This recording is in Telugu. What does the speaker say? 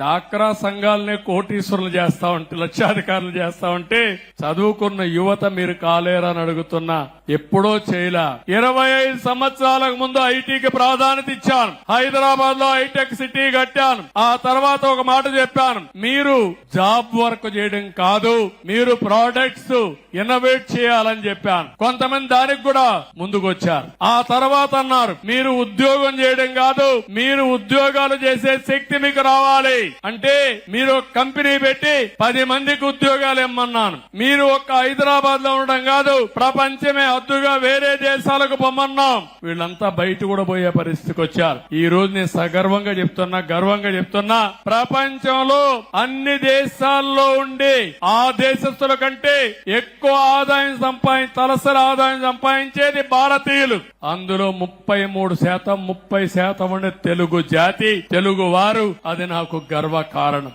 డాక్రా సంఘాలనే కోటీశ్వరులు చేస్తా ఉంటే లక్షాధికారులు చేస్తా ఉంటే చదువుకున్న యువత మీరు కాలేరని అడుగుతున్నా. ఎప్పుడో చేయలా. ఇరవై ఐదు సంవత్సరాలకు ముందు ఐటీకి ప్రాధాన్యత ఇచ్చాను. హైదరాబాద్లో హైటెక్ సిటీ కట్టాను. ఆ తర్వాత ఒక మాట చెప్పాను. మీరు జాబ్ వర్క్ చేయడం కాదు మీరు ప్రోడక్ట్స్ ఇన్నోవేట్ చేయాలని చెప్పాను. కొంతమంది దానికి కూడా ముందుకొచ్చారు. ఆ తర్వాత అన్నారు మీరు ఉద్యోగం చేయడం కాదు మీరు ఉద్యోగాలు చేసే శక్తి మీకు రావాలి. అంటే మీరు ఒక కంపెనీ పెట్టి పది మందికి ఉద్యోగాలు ఇమ్మన్నాను. మీరు ఒక్క హైదరాబాద్లో ఉండడం కాదు ప్రపంచమే హద్దుగా వేరే దేశాలకు పొమ్మన్నాం. వీళ్ళంతా బయట కూడా పోయే పరిస్థితికి వచ్చారు. ఈ రోజు నేను సగర్వంగా చెప్తున్నా గర్వంగా చెప్తున్నా ప్రపంచంలో అన్ని దేశాల్లో ఉండి ఆ దేశస్తుల కంటే ఎక్కువ ఆదాయం సంపాదించి తలసరి ఆదాయం సంపాదించేది భారతీయులు. అందులో ముప్పై మూడు శాతం ముప్పై శాతం ఉండే తెలుగు జాతి తెలుగు వారు అది నాకు గర్వ కారణం